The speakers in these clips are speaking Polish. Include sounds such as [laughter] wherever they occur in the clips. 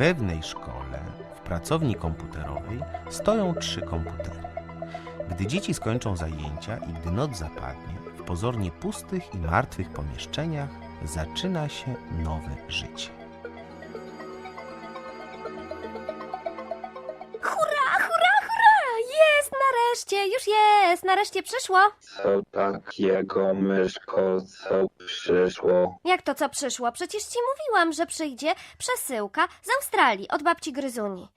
Pewnej szkole, w pracowni komputerowej, stoją trzy komputery. Gdy dzieci skończą zajęcia i gdy noc zapadnie, w pozornie pustych i martwych pomieszczeniach zaczyna się nowe życie. Nareszcie, już jest, nareszcie przyszło. Co takiego, myszko, co przyszło? Jak to co przyszło? Przecież ci mówiłam, że przyjdzie przesyłka z Australii od babci Gryzuni.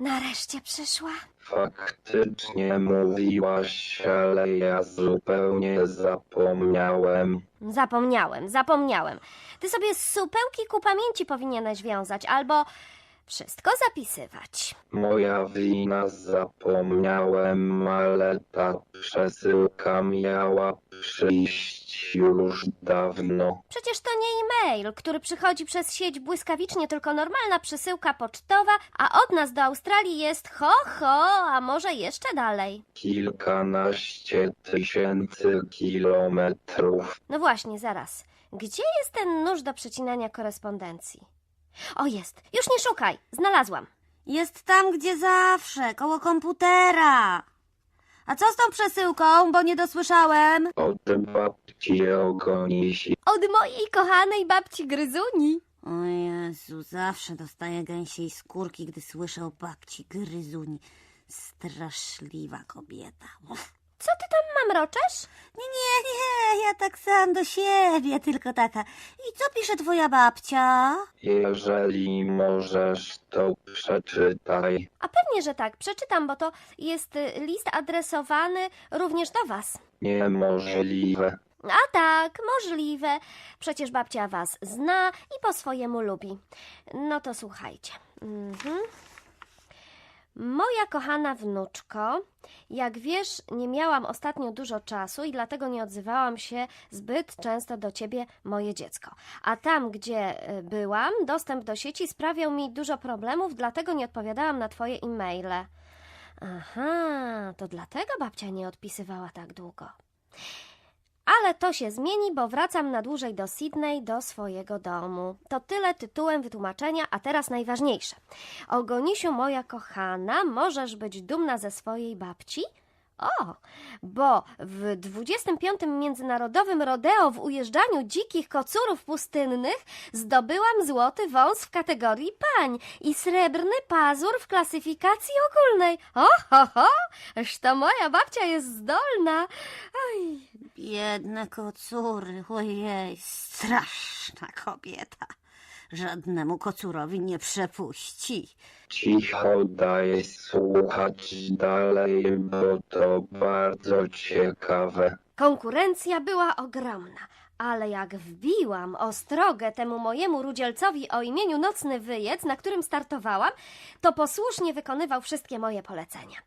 Nareszcie przyszła. Faktycznie mówiłaś, ale ja zupełnie zapomniałem. Zapomniałem, zapomniałem. Ty sobie supełki ku pamięci powinieneś wiązać albo wszystko zapisywać. Moja wina, zapomniałem, ale ta przesyłka miała przyjść już dawno. Przecież to nie e-mail, który przychodzi przez sieć błyskawicznie, tylko normalna przesyłka pocztowa, a od nas do Australii jest ho, ho, a może jeszcze dalej. Kilkanaście tysięcy kilometrów. No właśnie, zaraz. Gdzie jest ten nóż do przecinania korespondencji? O, jest. Już nie szukaj. Znalazłam. Jest tam, gdzie zawsze, koło komputera. A co z tą przesyłką, bo nie dosłyszałem? Od babci ogonisi. Od mojej kochanej babci Gryzuni. O Jezu, zawsze dostaję gęsiej skórki, gdy słyszę o babci Gryzuni. Straszliwa kobieta. Uf. Co ty tam mamroczesz? Nie, nie, nie, ja tak sam do siebie, tylko taka. I co pisze twoja babcia? Jeżeli możesz, to przeczytaj. A pewnie, że tak. Przeczytam, bo to jest y, list adresowany również do was. Niemożliwe. A tak, możliwe. Przecież babcia was zna i po swojemu lubi. No to słuchajcie. Mhm. Moja kochana wnuczko, jak wiesz, nie miałam ostatnio dużo czasu i dlatego nie odzywałam się zbyt często do ciebie, moje dziecko. A tam, gdzie y, byłam, dostęp do sieci sprawiał mi dużo problemów, dlatego nie odpowiadałam na twoje e-maile. Aha, to dlatego babcia nie odpisywała tak długo. Ale to się zmieni, bo wracam na dłużej do Sydney, do swojego domu. To tyle tytułem wytłumaczenia, a teraz najważniejsze. Ogonisiu, moja kochana, możesz być dumna ze swojej babci? O, bo w 25. Międzynarodowym Rodeo w ujeżdżaniu dzikich kocurów pustynnych zdobyłam złoty wąs w kategorii pań i srebrny pazur w klasyfikacji ogólnej. O, ho, ho, to moja babcia jest zdolna. Oj, Biedne kocury, ojej, straszna kobieta. Żadnemu kocurowi nie przepuści. Cicho daj słuchać dalej, bo to bardzo ciekawe. Konkurencja była ogromna, ale jak wbiłam ostrogę temu mojemu rudzielcowi o imieniu Nocny Wyjec, na którym startowałam, to posłusznie wykonywał wszystkie moje polecenia.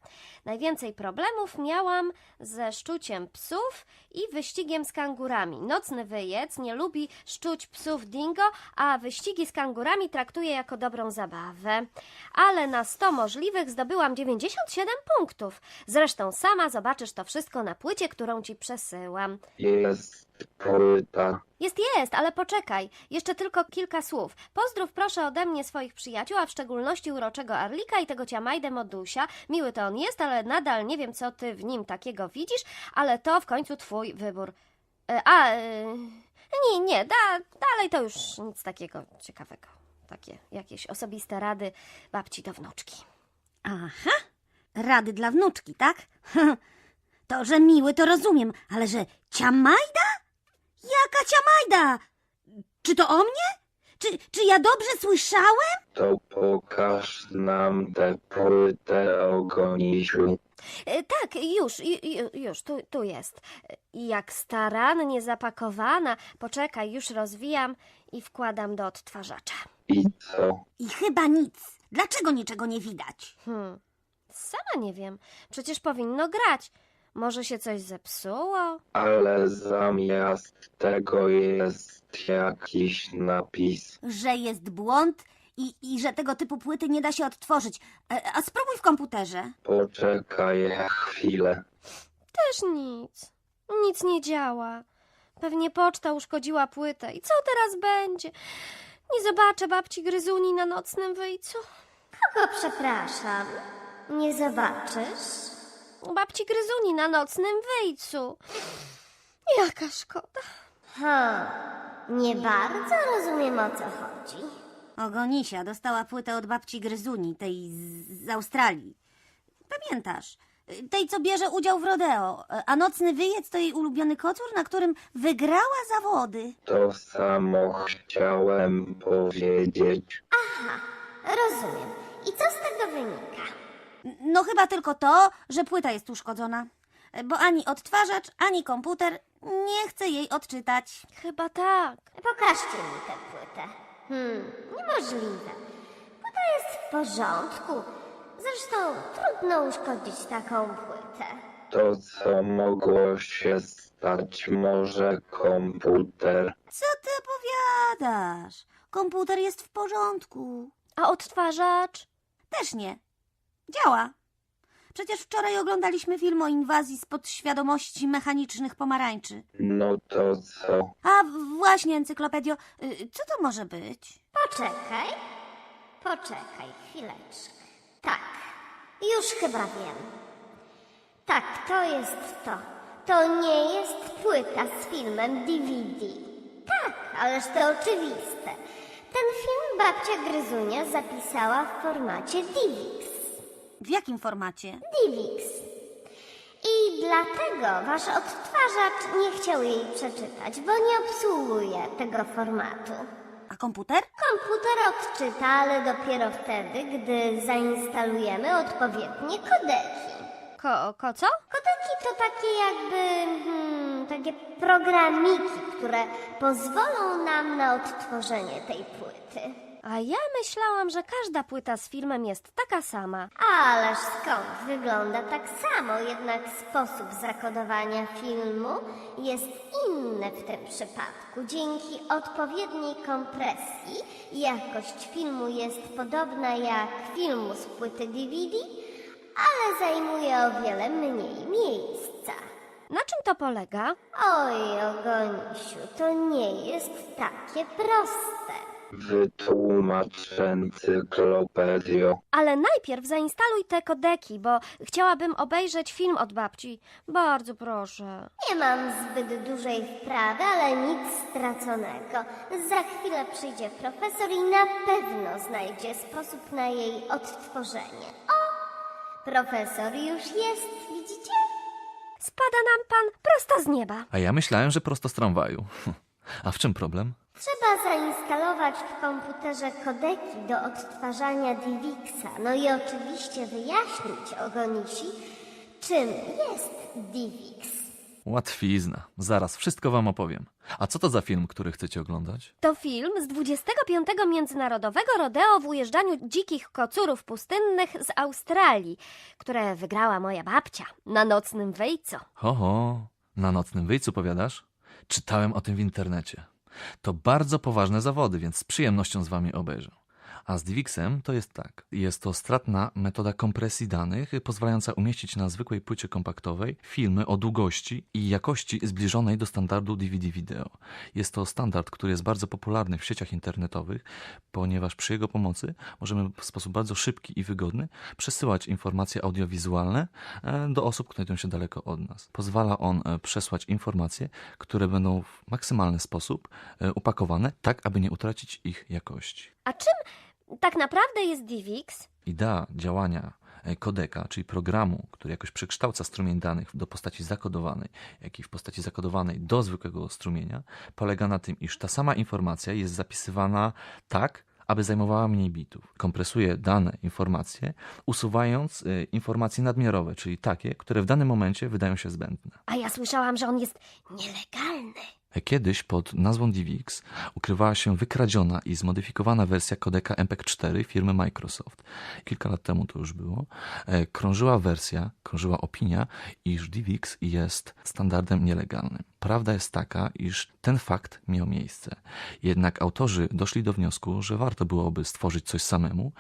Najwięcej problemów miałam ze szczuciem psów i wyścigiem z kangurami. Nocny Wyjec nie lubi szczuć psów dingo, a wyścigi z kangurami traktuje jako dobrą zabawę. Ale na 100 możliwych zdobyłam 97 punktów. Zresztą sama zobaczysz to wszystko na płycie, którą ci przesyłam. Jest płyta. Jest, jest, ale poczekaj. Jeszcze tylko kilka słów. Pozdrów proszę ode mnie swoich przyjaciół, a w szczególności uroczego Arlika i tego ciamajdę Modusia. Miły to on jest, ale nadal nie wiem, co ty w nim takiego widzisz, ale to w końcu twój wybór. E, a, e, nie, nie, da, dalej to już nic takiego ciekawego. Takie jakieś osobiste rady babci do wnuczki. Aha, rady dla wnuczki, tak? [laughs] To, że miły, to rozumiem, ale że ciamajda? Jaka ciamajda? Czy to o mnie? Czy, czy ja dobrze słyszałem? To pokaż nam tę płytę ogonisiu. E, Tak, już, ju- ju- już, tu, tu jest. E, Jak starannie zapakowana. Poczekaj, już rozwijam i wkładam do odtwarzacza. I co? I chyba nic. Dlaczego niczego nie widać? Hmm, sama nie wiem. Przecież powinno grać. Może się coś zepsuło? Ale zamiast tego jest jakiś napis. Że jest błąd i, i że tego typu płyty nie da się odtworzyć. E, A spróbuj w komputerze. Poczekaj chwilę. Też nic. Nic nie działa. Pewnie poczta uszkodziła płytę. I co teraz będzie? Nie zobaczę babci Gryzuni na nocnym wyjcu. Kogo przepraszam? Nie zobaczysz? Babci Gryzuni na nocnym wyjcu. Jaka szkoda. Ha, nie bardzo rozumiem o co chodzi. Ogonisia dostała płytę od babci Gryzuni, tej z, z Australii. Pamiętasz? Tej, co bierze udział w rodeo. A nocny wyjec to jej ulubiony kocur, na którym wygrała zawody. To samo chciałem powiedzieć. Rozumiem. I co z tego wynika? No chyba tylko to, że płyta jest uszkodzona. Bo ani odtwarzacz, ani komputer nie chce jej odczytać. Chyba tak. Pokażcie mi tę płytę. Hmm, niemożliwe. Płyta jest w porządku. Zresztą trudno uszkodzić taką płytę. To, co mogło się stać, może komputer. Co ty powiadasz? Komputer jest w porządku. A odtwarzacz? Też nie. Działa. Przecież wczoraj oglądaliśmy film o inwazji z podświadomości mechanicznych pomarańczy. No to co? A w- właśnie, encyklopedio, y, co to może być? Poczekaj. Poczekaj chwileczkę. Tak, już chyba wiem. Tak, to jest to. To nie jest płyta z filmem DVD. Tak, ależ to oczywiste. Ten film babcia Gryzunia zapisała w formacie DivX. W jakim formacie? DivX. I dlatego wasz odtwarzacz nie chciał jej przeczytać, bo nie obsługuje tego formatu. A komputer? Komputer odczyta, ale dopiero wtedy, gdy zainstalujemy odpowiednie kodeki. Ko, ko co? Kodeki to takie jakby hmm, takie programiki, które pozwolą nam na odtworzenie tej płyty. A ja myślałam, że każda płyta z filmem jest taka sama. Ależ skąd wygląda tak samo, jednak sposób zakodowania filmu jest inny w tym przypadku. Dzięki odpowiedniej kompresji jakość filmu jest podobna jak filmu z płyty DVD, ale zajmuje o wiele mniej miejsca. Na czym to polega? Oj, Ogonisiu, to nie jest takie proste. Wytłumacz encyklopedio. Ale najpierw zainstaluj te kodeki, bo chciałabym obejrzeć film od babci. Bardzo proszę. Nie mam zbyt dużej wprawy, ale nic straconego. Za chwilę przyjdzie profesor i na pewno znajdzie sposób na jej odtworzenie. O! Profesor już jest, widzicie? Spada nam pan prosto z nieba. A ja myślałem, że prosto z tramwaju. [laughs] A w czym problem? Trzeba zainstalować w komputerze kodeki do odtwarzania DivXa. No i oczywiście wyjaśnić Ogonisi, czym jest DivX. Łatwizna. Zaraz, wszystko wam opowiem. A co to za film, który chcecie oglądać? To film z 25. Międzynarodowego Rodeo w ujeżdżaniu dzikich kocurów pustynnych z Australii, które wygrała moja babcia na nocnym wejcu. Ho, ho. Na nocnym wyjcu powiadasz? Czytałem o tym w internecie. To bardzo poważne zawody, więc z przyjemnością z wami obejrzę. A z Divixem to jest tak. Jest to stratna metoda kompresji danych, pozwalająca umieścić na zwykłej płycie kompaktowej filmy o długości i jakości zbliżonej do standardu DVD wideo. Jest to standard, który jest bardzo popularny w sieciach internetowych, ponieważ przy jego pomocy możemy w sposób bardzo szybki i wygodny przesyłać informacje audiowizualne e, do osób, które znajdują się daleko od nas. Pozwala on e, przesłać informacje, które będą w maksymalny sposób e, upakowane, tak aby nie utracić ich jakości. A czym tak naprawdę jest DivX? Idea działania e, kodeka, czyli programu, który jakoś przekształca strumień danych do postaci zakodowanej, jak i w postaci zakodowanej do zwykłego strumienia, polega na tym, iż ta sama informacja jest zapisywana tak, aby zajmowała mniej bitów. Kompresuje dane informacje, usuwając y, informacje nadmiarowe, czyli takie, które w danym momencie wydają się zbędne. A ja słyszałam, że on jest nielegalny. Kiedyś pod nazwą DivX ukrywała się wykradziona i zmodyfikowana wersja kodeka MPEG-4 firmy Microsoft. Kilka lat temu to już było. E, Krążyła wersja, krążyła opinia, iż DivX jest standardem nielegalnym. Prawda jest taka, iż ten fakt miał miejsce. Jednak autorzy doszli do wniosku, że warto byłoby stworzyć coś samemu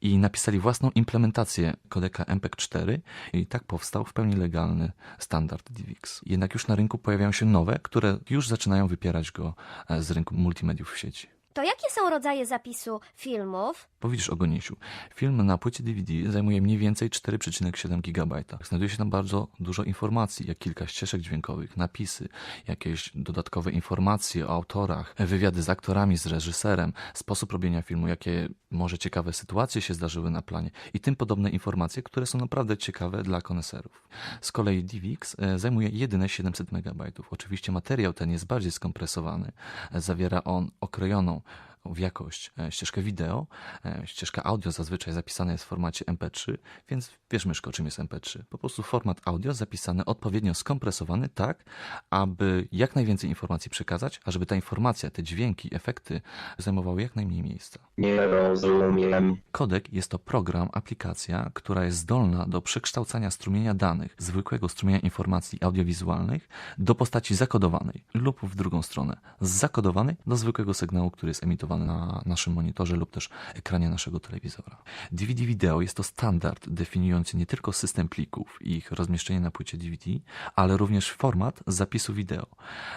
i napisali własną implementację kodeka MPEG-4 i tak powstał w pełni legalny standard DivX. Jednak już na rynku pojawiają się nowe, które już zaczynają wypierać go e, z rynku multimediów w sieci. To jakie są rodzaje zapisu filmów? Powiedzisz o Gonisiu. Film na płycie DVD zajmuje mniej więcej 4,7 GB. Znajduje się tam bardzo dużo informacji, jak kilka ścieżek dźwiękowych, napisy, jakieś dodatkowe informacje o autorach, wywiady z aktorami, z reżyserem, sposób robienia filmu, jakie może ciekawe sytuacje się zdarzyły na planie i tym podobne informacje, które są naprawdę ciekawe dla koneserów. Z kolei DivX e, zajmuje jedyne 700 MB. Oczywiście materiał ten jest bardziej skompresowany. Zawiera on okrojoną w jakość e, ścieżkę wideo. E, Ścieżka audio zazwyczaj zapisana jest w formacie MP3, więc wiesz Myszko, czym jest MP3. Po prostu format audio zapisany odpowiednio skompresowany tak, aby jak najwięcej informacji przekazać, a żeby ta informacja, te dźwięki, efekty zajmowały jak najmniej miejsca. Nie rozumiem. Kodek jest to program, aplikacja, która jest zdolna do przekształcania strumienia danych, zwykłego strumienia informacji audiowizualnych, do postaci zakodowanej lub w drugą stronę, z zakodowanej do zwykłego sygnału, który jest emitowany na naszym monitorze lub też ekranie naszego telewizora. DVD Video jest to standard definiujący nie tylko system plików i ich rozmieszczenie na płycie DVD, ale również format zapisu wideo.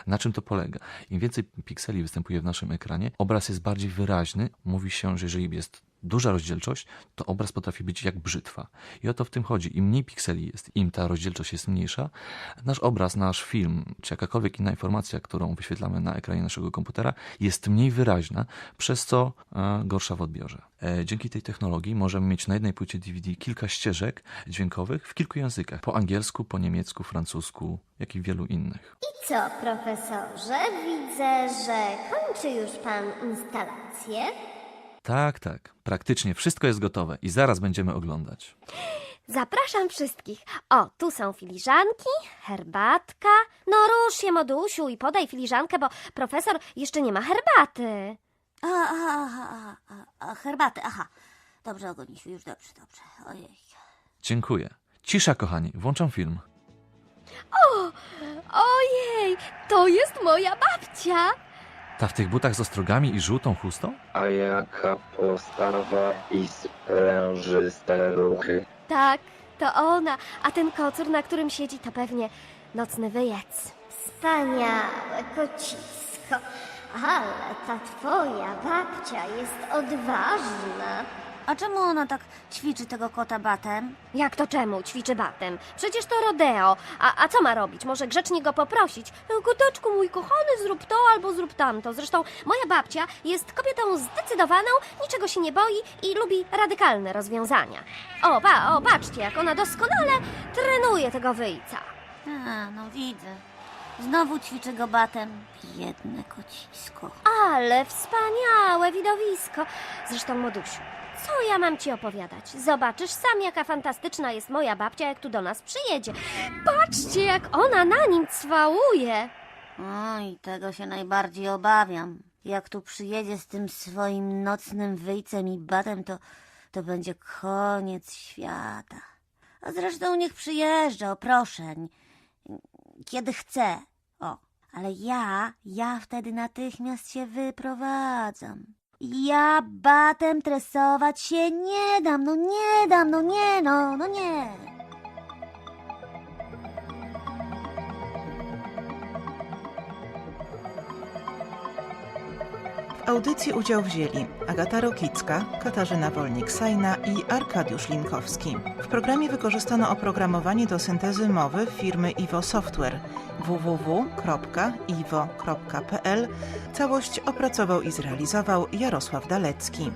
Na czym to polega? Im więcej pikseli występuje w naszym ekranie, obraz jest bardziej wyraźny. Mówi się, że jeżeli jest duża rozdzielczość, to obraz potrafi być jak brzytwa. I o to w tym chodzi. Im mniej pikseli jest, im ta rozdzielczość jest mniejsza, nasz obraz, nasz film, czy jakakolwiek inna informacja, którą wyświetlamy na ekranie naszego komputera, jest mniej wyraźna, przez co e, gorsza w odbiorze. E, dzięki tej technologii możemy mieć na jednej płycie DVD kilka ścieżek dźwiękowych w kilku językach. Po angielsku, po niemiecku, francusku, jak i wielu innych. I co, profesorze? Widzę, że kończy już pan instalację. Tak, tak. Praktycznie wszystko jest gotowe i zaraz będziemy oglądać. Zapraszam wszystkich. O, tu są filiżanki, herbatka. No rusz się, modusiu, i podaj filiżankę, bo profesor jeszcze nie ma herbaty. A, a, a, a, a herbaty, aha. Dobrze, Ogonisiu, już dobrze, dobrze. Ojej. Dziękuję. Cisza, kochani, włączam film. Ojej, to jest moja babcia. Ta w tych butach z ostrogami i żółtą chustą? A jaka postawa i sprężyste ruchy. Tak, to ona. A ten kocur, na którym siedzi, to pewnie nocny wyjec. Wspaniałe kocisko. Ale ta twoja babcia jest odważna. A czemu ona tak ćwiczy tego kota batem? Jak to czemu? Ćwiczy batem. Przecież to rodeo. A, a co ma robić? Może grzecznie go poprosić? Koteczku mój kochany, zrób to albo zrób tamto. Zresztą moja babcia jest kobietą zdecydowaną, niczego się nie boi i lubi radykalne rozwiązania. O, pa, o, patrzcie, jak ona doskonale trenuje tego wyjca. A, no widzę. Znowu ćwiczy go batem. Biedne kocisko. Ale wspaniałe widowisko. Zresztą, Modusiu, co ja mam ci opowiadać? Zobaczysz sam, jaka fantastyczna jest moja babcia, jak tu do nas przyjedzie. Patrzcie, jak ona na nim cwałuje. Oj, tego się najbardziej obawiam. Jak tu przyjedzie z tym swoim nocnym wyjcem i batem, to, to będzie koniec świata. A zresztą niech przyjeżdża, o proszę. n- Kiedy chce. O, ale ja, ja wtedy natychmiast się wyprowadzam. Ja batem tresować się nie dam, no nie dam, no nie, no, no nie. Audycji udział wzięli Agata Rokicka, Katarzyna Wolnik-Sajna i Arkadiusz Linkowski. W programie wykorzystano oprogramowanie do syntezy mowy firmy Iwo Software www.iwo.pl. Całość opracował i zrealizował Jarosław Dalecki.